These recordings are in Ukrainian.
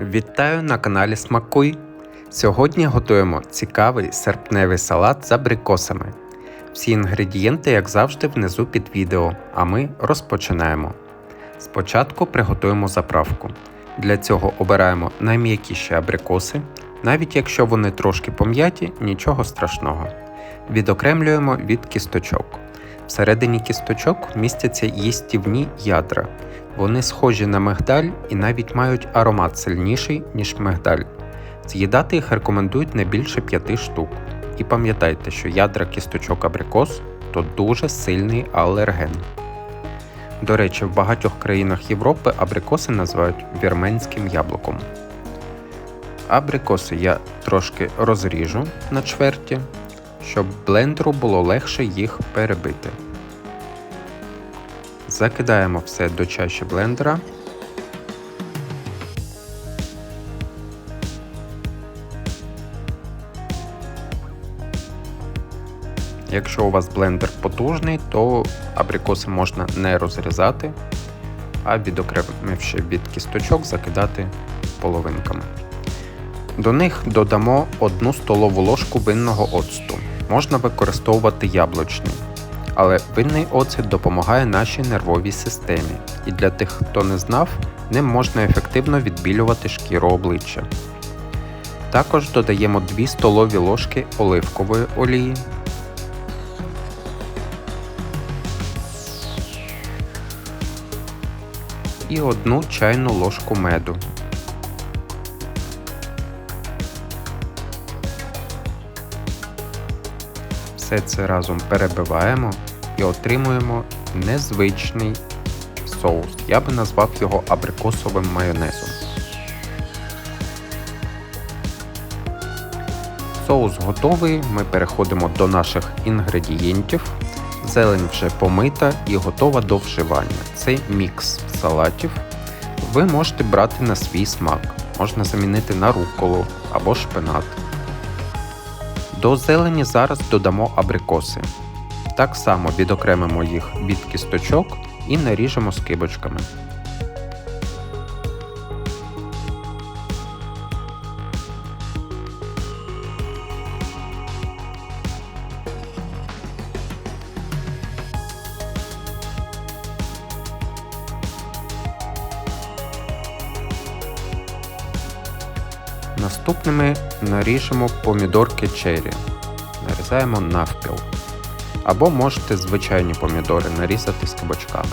Вітаю на каналі Смакуй. Сьогодні готуємо цікавий серпневий салат з абрикосами. Всі інгредієнти, як завжди, внизу під відео, а ми розпочинаємо. Спочатку приготуємо заправку. Для цього обираємо найм'якіші абрикоси. Навіть якщо вони трошки пом'яті, нічого страшного. Відокремлюємо від кісточок. Всередині кісточок містяться їстівні ядра. Вони схожі на мигдаль і навіть мають аромат сильніший, ніж мигдаль. З'їдати їх рекомендують не більше 5 штук. І пам'ятайте, що ядра кісточок абрикос то дуже сильний алерген. До речі, в багатьох країнах Європи абрикоси називають вірменським яблуком. Абрикоси я трошки розріжу на чверті, щоб блендеру було легше їх перебити. Закидаємо все до чаші блендера. Якщо у вас блендер потужний, то абрикоси можна не розрізати, а відокремивши від кісточок, закидати половинками. До них додамо 1 столову ложку винного оцту. Можна використовувати яблучний. Але винний оцет допомагає нашій нервовій системі, і для тих, хто не знав, ним можна ефективно відбілювати шкіру обличчя. Також додаємо 2 столові ложки оливкової олії. І 1 чайну ложку меду. Все це разом перебиваємо і отримуємо незвичний соус. Я би назвав його абрикосовим майонезом. Соус готовий, ми переходимо до наших інгредієнтів. Зелень вже помита і готова до вживання. Це мікс салатів. Ви можете брати на свій смак. Можна замінити на руколу або шпинат. До зелені зараз додамо абрикоси. Так само відокремимо їх від кісточок і наріжемо скибочками. Наступними наріжемо помідорки черрі. Нарізаємо навпіл. Або можете звичайні помідори нарізати з кабачками.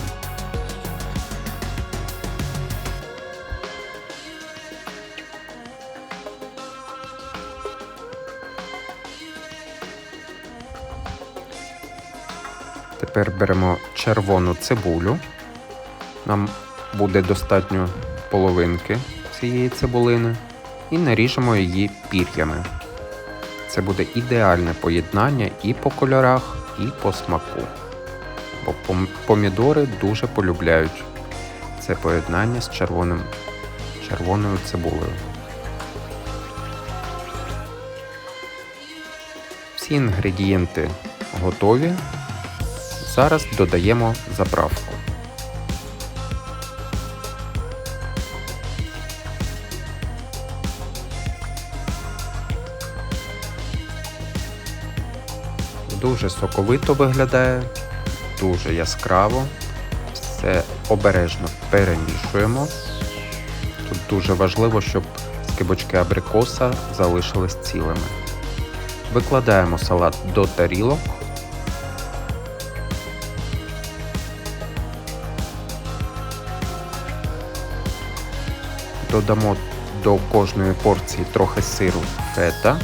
Тепер беремо червону цибулю. Нам буде достатньо половинки цієї цибулини і наріжемо її пір'ями. Це буде ідеальне поєднання і по кольорах, і по смаку. Бо помідори дуже полюбляють це поєднання з червоним, червоною цибулею. Всі інгредієнти готові. Зараз додаємо заправку. Дуже соковито виглядає, дуже яскраво. Все обережно перемішуємо. Тут дуже важливо, щоб скибочки абрикоса залишились цілими. Викладаємо салат до тарілок. Додамо до кожної порції трохи сиру фета.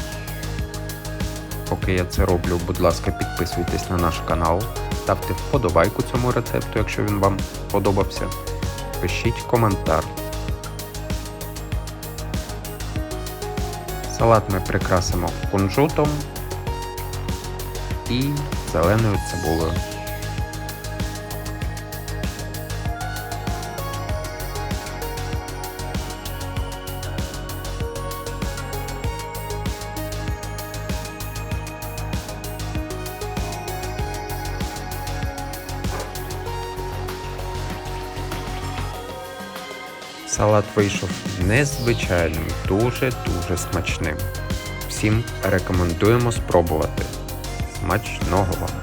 Поки я це роблю, будь ласка, підписуйтесь на наш канал, ставте вподобайку цьому рецепту, якщо він вам подобався. Пишіть коментар. Салат ми прикрасимо кунжутом і зеленою цибулею. Салат вийшов незвичайним, дуже-дуже смачним. Всім рекомендуємо спробувати. Смачного вам!